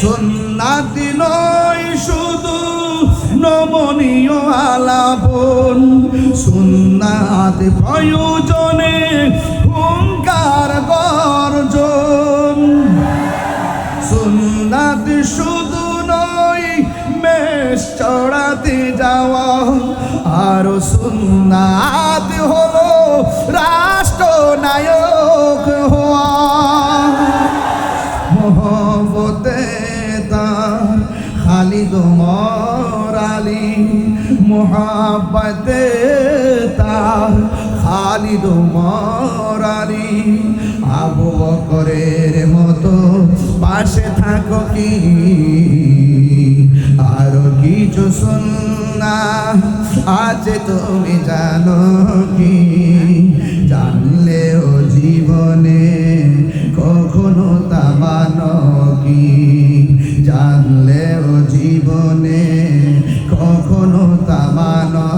সুন্নাতি নয় শুধু নমনীয় আলাপন। সুন্নাত প্রয়োজনে হুঙ্কার গর্জন। সুন্নাত শুধু নয়, মেষ চড়াতে যাওয়া। আর সুন্নাত হলো রাষ্ট্রনায়ক মোহব্বতে তার খালিদ মরালি মোহাব্বতে তার খালিদ মরালি আবু বকরের মতো পাশে থাকো কি? আরও কিছু শুননা আছে তুমি জানো? জানলেও জীবনে কখনো তা মানো